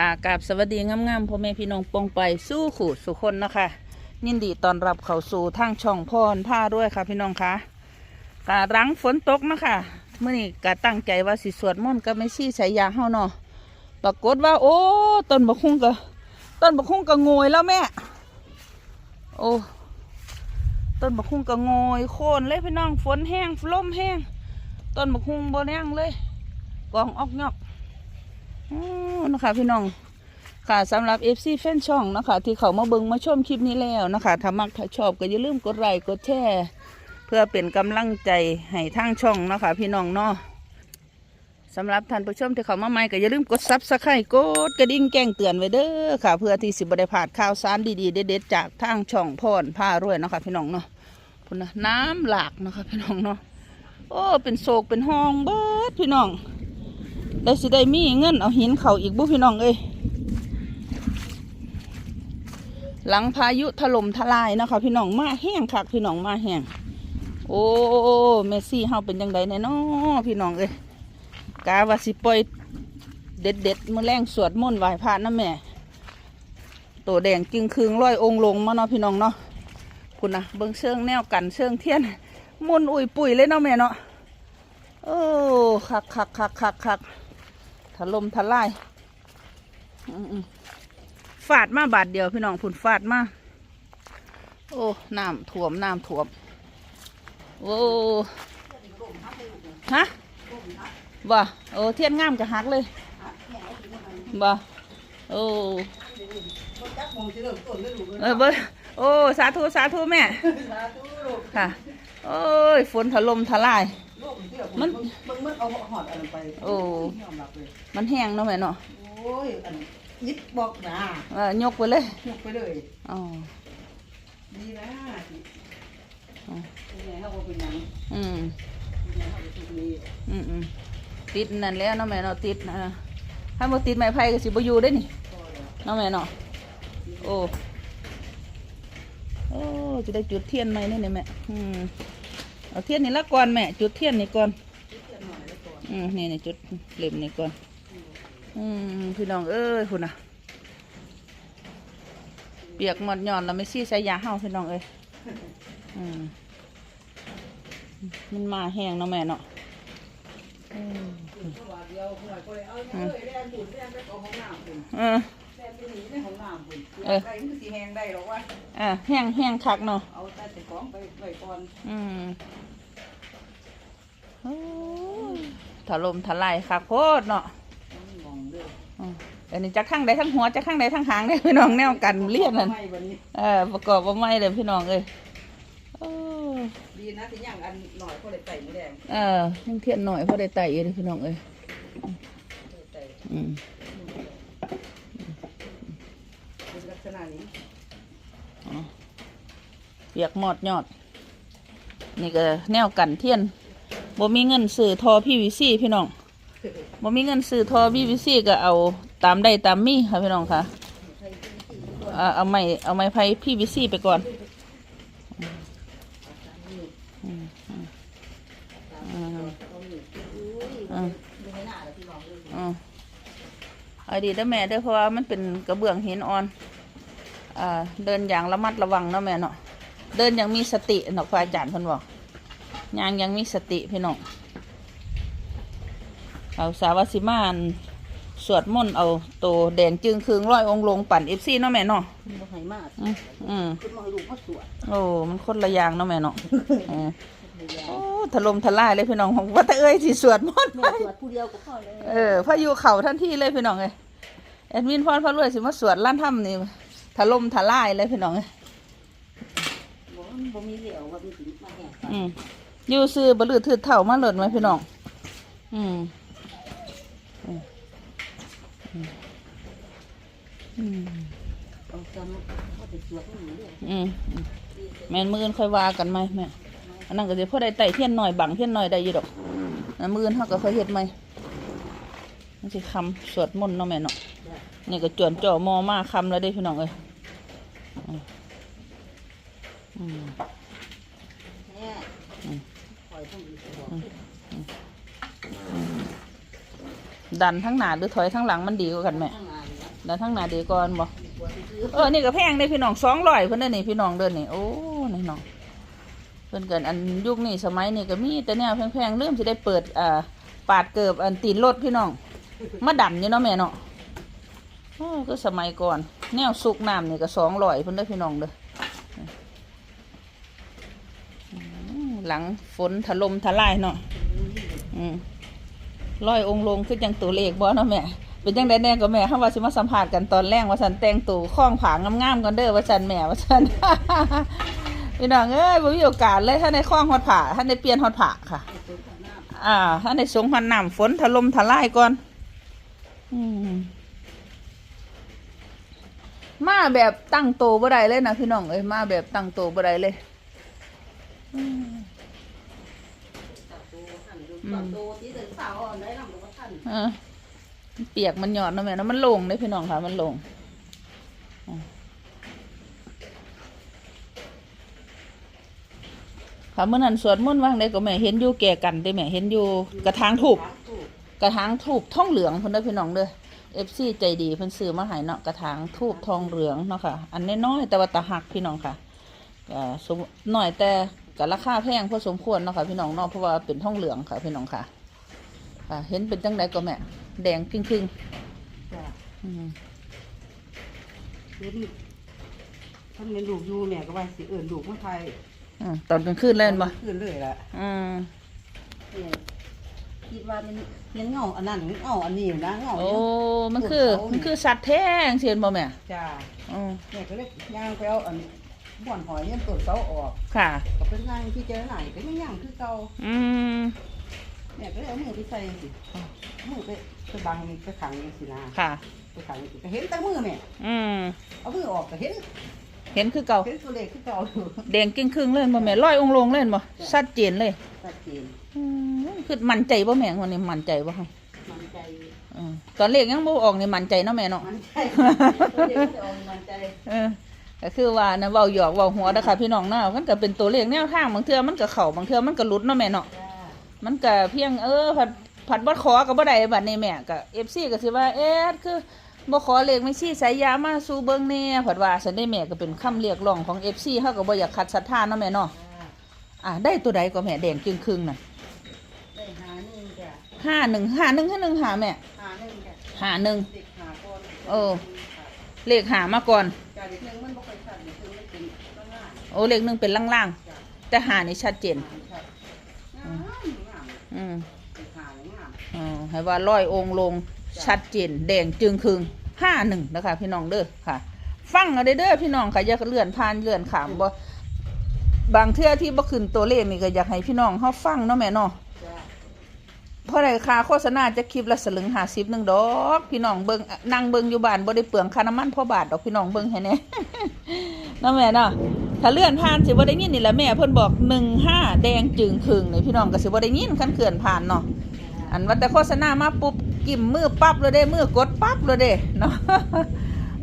ค่ะกราบสวัสดีงามๆพ่อแม่พี่น้องปองไปสู้ขู่สุคนเนาะคะยินดีต้อนรับเข้าสู่ทางช่องพรผ้าด้วยค่ะพี่น้องคะกะรังฝนตกเนาะคะเมื่อนี้กะตั้งใจว่าสิสวดมนต์ก็ไม่ชี้ใส่ยาเฮาเนาะปรากฏว่า โอ้ต้นบกคุ้งก็ต้นบกคุ้งก็โงยแล้วแม่ โอ้ต้นบกคุ้งก็โงยโค่นเลยพี่น้องฝนแห้งลมแห้งต้นบกคุ้งบ่แห้งเลยกองออกยอก นะคะพี่น้องค่ะสำหรับ FC แฟนช่องนะคะที่เขามาเบิงมาชมคลิปนี้แล้วนะคะถ้ามักถ้าชอบก็อย่าลืมกดไลค์กดแชร์เพื่อเป็นกำลังใจให้ทางช่องนะคะพี่น้องเนาะสำหรับท่านผู้ชมที่เขามาใหม่ก็อย่าลืมกดซับสไครต์กดกระดิ่งแจ้งเตือนไว้เด้อค่ะ เพื่อที่สิบได้พลาดข่าวสารดีๆเด็ดๆจากทางช่องพรผ้ารวยเนาะคะพี่น้องเนาะพุ่นนะน้ำหลากเนาะคะพี่น้องเนาะโอ้เป็นโศกเป็นห้องเบิดพี่น้อง ได้สิได้มีเงินเอาหินเขาอีกบุพี่น้องเอ้ยหลังพายุถล่มทลายนะคะพี่น้องมาแห้งคักพี่น้องมาแห้งโอ้เมซี่เฮาเป็นยังไงแน่นาะพี่น้องเอ้ยกาวาสิปล่อยเด็ดเด็ดมือแรงสวดมนต์ไหว้พระนะแม่ตัวแดงจึงคืงร้อยองค์ลงมาเนาะพี่น้องเนาะคุณนะเบิ้งเชิงแนวกันเชิงเทียนมุนอุ่ยปุ๋ยเลยเนาะแม่เนาะโอ้คักคักคักคักคัก ถล่มทลายอืมๆฟาดมาบาทเดียวพี่น้องผุนฟาดมาโอ้น้ำถ่วมน้ำถ่วมโอ้ฮะบ่โอ้เทียนงามจะหักเลยบ่โอ้เออเบอโอ้ สาธุ สาธุ แม่ ค่ะ โอ้ย ฝนถล่มทลาย มันมันมันเอาหอดอันนั้นไปโอ้ยอมรับเลยมันแห้งเนาะแม่เนาะโอ้ยอันยิบบอกนะเออยกไปเลยยกไปเลยอ๋อดีนะที่อ๋อเป็นไงเขาบอกเป็นหยังอืมเป็นไงเขาเป็นทุกนี้อืมอืมติดนั่นแหล้วเนาะแม่เนาะติดนะถ้าบ่ติดไม้ไผ่ก็สิบ่อยู่ได้นี่ก็แล้วเนาะแม่เนาะโอ้โอ้จะได้จุดเทียนไหมนี่นี่แม่อืม เอาเทียนนี่ละก่อนแม่จุดเทียนนี่ก่อนอืมนี่นี่จุดเล่มนี่ก่อน อืมพี่น้องเอ้ยคุณนะเปียกหมดหย่อนแล้วไม่ซี่ใส่ยาเห่าพี่น้องเอ้ยอืมมันมาแห้งเนาะแม่เนาะอืม เพราะว่าเดียวหัวก็เลยเอาอย่างเลยแล่นบุญแล่นไปเอาห้องน้ำบุญเออแล่นไปหนีในห้องน้ำบุญเออใครมันก็สิแหงได้หรอกว่า อะแห้งแห้งคักเนาะเอาแต่แต่ของไปไว้ก่อนอืมโอ้ยถล่มทลายคักโพดเนาะมันมองเด้ออืมอันนี้จะข้างใดทั้งหัวจะข้างใดทั้งหางได้พี่น้องแนวกันเลียนนั่นไม่วันนี้ เออประกอบว่าไม่เลยพี่น้องเอ้ยโอ้ดีนะที่ย่างอันหน่อยก็เลยไต่ไม่แดงเออยังเทียนหน่อยพอได้ไต่เลยพี่น้องเอ้ยไต่อืม เป็ นี่เปียกหมอดยอด นี่ก็แนวกันเทียนบ่มีเงินซื้อทอพี่วิซี่พี่น้องบ่มีเงินซื้อทอพี่วิซี่ก็เอาตามได้ตามมีค่ะพี่น้องค่ะเอาไม้เอาไม้ไผ่พี่วิซี่ไปก่อนอืมอืมอืมอืมอืมเอาดีเด้อแม่เด้อเพราะว่ามันเป็นกระเบื้องหินอ่อน เดินอย่างระมัดระวังเนาะแม่เนาะเดินอย่างมีสติเนาะพระอาจารย์เพิ่นบอกยางอยังมีสติพี่น้องเอาสาวสิมานสวดมนต์เอาโตวแดงจึงคืงร้อยองค์ลงปั่นเอฟซีเนาะแม่เนาะบ่ให้มากอืมอืมขึ้นมาให้ลูกมาสวดโอ้มันคนละอย่างเนาะแม่เนาะเออโอ้ถล่มทลายเลยพี่น้องของว่าแต่เอ้ยสิสวดมนต์แม่สวดผู้เดียวก็พอเลยเออพายุเข่าทันทีเลยพี่น้องเลยแอดมินพรพระรวยสิมาสวดล้านถ้ำนี่ ถล่มทลายเลยพี่น้องเลยบ่มันบ่มีเหลวว่ามีสิมาแห่อืมอยู่ซื้อบลือถือเถ่ามาหล่นไหมพี่น้อง อืมอืมอืมอืมเอาจำว่าไปสวดให้หนูด้วยอืมอืมแม่นมือนค่อยว่ากันไหมแม่อันนั้นก็จะพอได้ไต่เทียนหน่อยบังเทียนหน่อยได้อยู่ดอกอันมือนเขาก็ค่อยเฮ็ดไหมมันสิคำสวดมนต์เนาะแม่เนาะ นี่ก็จวนจ่อมอมาคำแล้วได้พี่น้องเอ้ยดันทั้งหนาหรือถอยทั้งหลังมันดีกว่ากันแม่ข้างหน้านี่นะด้านทั้งหนาดีก่อนบ่เออ นี่ก็แพงได้พี่น้องสองร้อยเพิ่นเด้นี่พี่น้องเด้อนี่โอ้นี่น้องเพิ่นเกินอันยุคนี้สมัยนี้ก็มีแต่แนวแพงๆเริ่มสิได้เปิดอ่าปาดเกิบอันตีนรถพี่น้องมาดันอยู่เนาะแม่เนาะ โอ้ก็สมัยก่อน แนวสุกน้ำนี่ก็สองร้อยเพิ่นเด้พี่น้องเด้อหลังฝนถล่มทลายเนาะอืมร้อยองลงคือจังตัวเลขบ่เนาะแม่ เป็นจังไดแน่ก็แม่เฮาว่าสิมาสัมภาษณ์กันตอนแรกว่าสันแต่งตัวคล้องผางงามๆกันเด้อว่าสันแม่ว่าสันพี่น้องเอ้ยบ่มีโอกาสเลยถ้าได้คล้องฮอดผาถ้าได้เปลี่ยนฮอดผาค่ะ อ่าถ้าได้สงฮอดน้ำฝนถล่มทลายก่อน อืม มาแบบตั้งโตวบ่ได้เลยนะพี่น้องเอ้ยมาแบบตั้งโตวบ่ได้เลยอืมตัดตัวที่เดินสาวอ่อนได้ลำกับท่านเออมันเปียกมันหยอดเนาะแม่เนาะมันโลงเลยพี่น้องค่ะมันโลงอะค่ะเมื่อนั้นสวดมนต์ว่างได้ก็แม่เห็นอยู่แก่กันได้แม่เห็นอยู่กระถางถูกกระถางถูกท่องเหลืองเพิ่นเด้อพี่น้องเด้อ เอฟซีใจดีเพิ่นซื้อมาให้เนาะกระถางทูบทองเหลืองเนาะค่ะ อันน้อยๆแต่ว่าตาหักพี่น้องค่ะก็สมหน่อยแต่ก็ราคาแพงพอสมควรเนาะค่ะพี่น้องเนาะเพราะว่าเป็นทองเหลืองค่ะพี่น้องค่ะค่ะ เห็นเป็นจังไดก็แม่แดงครึ่งครึ่งจ้ะๆอืมเห็นท่านเป็นลูกอยู่แม่ก็ว่าสิเอิ้นลูกมาไทยอืมตอนกลางคืนเล่นบ่ขึ้นเลยล่ะอืมเนี่ย คิดว่ามันยังเงาอันนั้นเงาอันนี้อยู่นะเงาโอ้เนี่ยมันคือ มันคือสัตว์แท้งเสียนบ่แม่จ้าอืมแม่ก็เลยย่างไปเอาอันบ่อนหอยเนี่ยต้นเสาออก ค่ะ ก็เป็นนั่งที่เจอไหนก็ยังย่างคือเก่าอืมแม่ก็เลยเอามือไปใส่สิมือไปไปบังไปขังสินะค่ะไปขังสิก็เห็นแต่มือแม่อืมเอามือออกก็เห็น เห็นคือเก่าเห็นตัวเลขคือเก่าอยู่แดงครึ่งครึ่งๆเล่นบ่แม่ร้อยองค์ลงเล่นบ่ชัดเจนเลยชัดเจนอืม คือมั่นใจบ่แม่วันนี้มั่นใจบ่คะมันใจอืมตอนเลขยังบ่ออกนี่มั่นใจเนาะแม่เนาะ มันใจตัวเลขจะออกมันใจเออก็คือว่านะเว้าหยอกเว้าหัวเด้อค่ะพี่น้องเนาะมันก็เป็นตัวเลขแนวทางบางเทื่อมันก็เข้าบางเทื่อมันก็หลุดเนาะแม่เนาะ จ้ามันก็เพียงเออผัดผัดบ่ขอก็บ่ได้บัดนี้แม่ก็ FC ก็สิว่าเอ๊ะคือบ่ขอเลขไม่ชี้สายยามาสู่เบิ่งแน่ผัดว่าซั่นได้แม่ก็เป็นคำเรียกร้องของ FC เฮาก็บ่อยากขัดศรัทธาเนาะแม่เนาะจ้าอะได้ตัวใดก็แม่แดงจึงครึ่งน่ะได้หาหนึ่ง จ้ะ51 51คือ1หาแม่หาหนึ่งจ้ะหาหนึ่งเด็กหาก่อนเออเลขหามาก่อนจ้าเด็กหนึ่งมันบ่ค่อยชัดเด็กหนึ่งมันเป็นข้างหน้าโอ้เลขหนึงเป็นล่างจ้ะๆแต่หานี่ชัดเจนชัดงามงามอืมเด็กหาเนี่ยงาม อ๋อให้ว่าร้อยองค์ลงชัดเจนแดงจึงครึ่ง51นะคะ พี่น้องเด้อค่ะ ฟังเอาเด้อเด้อพี่น้องค่ะอย่าเลื่อนผ่านเลื่อนขามบ่บางเทื่อที่บ่ขึ้นตัวเลขนี่ก็อยากให้พี่น้องเฮาฟังเนาะแม่เนาะจ้า เพราะได้ค่าโฆษณาจะคลิปละสลึง50นึงดอก พี่น้องเบิงนั่งเบิงอยู่บ้านบ่ได้เปลืองค่าน้ำมันพ่อบาทดอกพี่น้องเบิงให้แหน่นาะแม่เนาะถ้าเลื่อนผ่านสิบ่ได้ยินนี่แหละแม่เพิ่นบอก15แดงจึงครึ่งนี่พี่น้องก็สิบ่ได้ยินคันเขื่อนผ่านเนาะอันว่าแต่โฆษณามาปุ๊บกิ่มมือปั๊บเลยเด้มือกดปั๊บเลยเด้เนาะ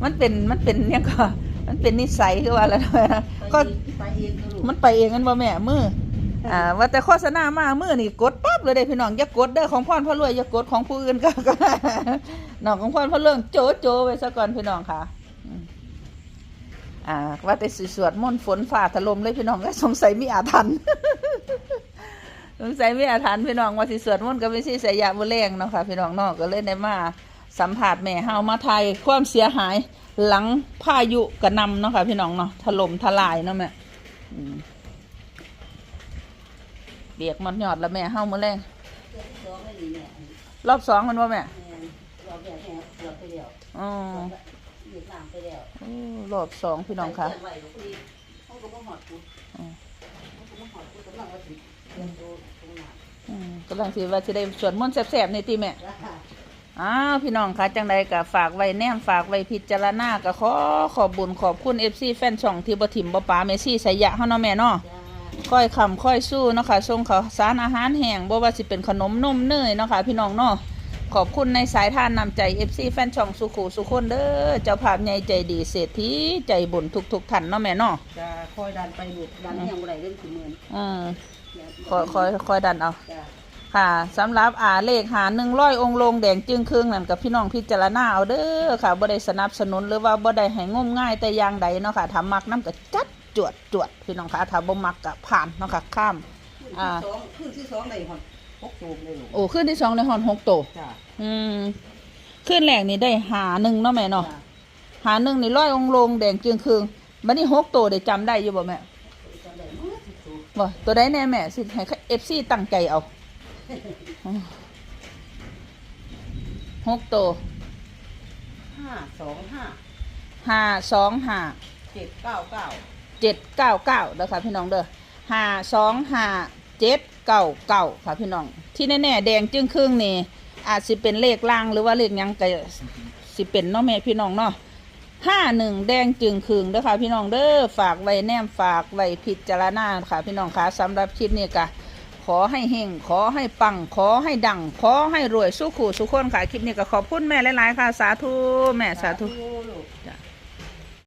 มันเป็นมันเป็นเนี่ยก็มันเป็นนิสัยคือว่าแล้วนะก็มันไปเองกันบ่แม่มือ อ่าว่าแต่โฆษณามามือนี่กดปั๊บเลยเด้พี่น้องอย่ากดเด้อของพ่อนพ่อรวยอย่ากดของผู้อื่นก็ก็น้องของพ่อนพ่อเรื่องโจโจไว้ซะก่อนพี่น้องค่ะอ่าว่าแต่สสวดมนต์ฝนฝ่าถล่มเลยพี่น้องก็สงสัยมีอาถรรพ์สงสัยมีอาถรรพ์พี่น้องว่าสิสวดมนต์ก็ไม่ใช่สายยาบุแรงเนาะค่ะพี่น้องนอกก็เลยได้มาสัมผัสแม่เฮามาไทยความเสียหายหลังพายุกระนำเนาะค่ะพี่น้องเนาะถล่มทลายเนาะแม่ เบียกมันยอดแล้วแม่เฮามื้อแรงเกิดสองไม่ดีเนี่ยรอบสองมันว่าแม่แม่เราแบบแม่เกือบไปแล้วอ๋อหยุดน้ำไปแล้วโอ้รอบสองพี่น้องค่ะเขียนไว้ลูกพี่เขาก็บ่หอดกูอืมเขาก็บ่หอดกูกำลังว่าสิเรียนรู้ตรงนั้นอืมกำลังสิว่าสิได้สวดมนต์แซ่บๆนี่ติแม่จ้าอ้าวพี่น้องคะจังใดก็ฝากไว้แนมฝากไว้พิจารณาก็ขอขอบบุญขอบคุณ FC แฟนช่องที่บ่ถิ่มบ่ปาเมซี่สายยะเฮาเนาะแม่เนาะจ้า ค่อยคำค่อยสู้เนาะค่ะส่งข้าวสารอาหารแห้งบ่ว่าสิเป็นขนมนมเนยเนาะค่ะพี่น้องเนาะขอบคุณในสายทานนำใจ FC แฟนช่องสุขุสุคนเด้อเจ้าภาพใหญ่ใจดีเศรษฐีใจบุญทุกๆท่านเนาะแม่เนาะจ้าคอยดันไปลูกดันยังบ่ได้เรื่องถึงหมื่นอืมเนี่ยคอยคอยคอยดันเอา จ้าค่ะสำหรับอ่าเลขหาหนึ่งร้อยองค์ลงแดงจึงครึ่งนั่นกับพี่น้องพิจารณาเอาเด้อค่ะบ่ได้สนับสนุนหรือว่าบ่ได้ให้งมง่ายแต่อย่างใดเนาะค่ะถ้ามักน้ำก็จัด จวดจวดพี่น้องค่ะถ้าบ่มักก็ผ่านเนาะค่ะข้าม อ่า สองขึ้นที่สองได้หอนหกตัวเลยลูกโอ้ขึ้นที่สองในหอนหกโตจ้าอืมขึ้นแรกนี่ได้หาหนึ่งเนาะแม่เนาะจ้าหาหนึ่งนี่ร้อยองค์ลงแดงจึงครึ่งบัดนี้หกโตได้จำได้อยู่บ่แม่จำได้หมดทุกตัวบ่ตัวใดแน่แม่สิให้เอฟซีตั้งใจเอาหกโตห้าสองห้าห้าสองห้าเจ็ดเก้าเก้า เจ็ดเก้าเก้าเด้อค่ะพี่น้องเด้อห้าสองห้าเจ็ดเก้าเก้าค่ะพี่น้อง ที่แน่ๆแดงจึงครึ่งนี่อาจสิเป็นเลขล่างหรือว่าเลขหยังก็สิเป็นเนาะแม่พี่น้องเนาะห้าหนึ่งแดงจึงครึ่งเด้อค่ะพี่น้องเด้อฝากไว้แนมฝากไว้พิจารณาค่ะพี่น้องค่ะสำหรับคลิปนี้ก็ขอให้เฮงขอให้ปัง ขอให้ดัง ขอให้รวยสู้ขู่สุขคนค่ะ คลิปนี้ก็ขอบคุณแม่หลาย ๆ ค่ะ สาธุ แม่สาธุลูกจ้ะ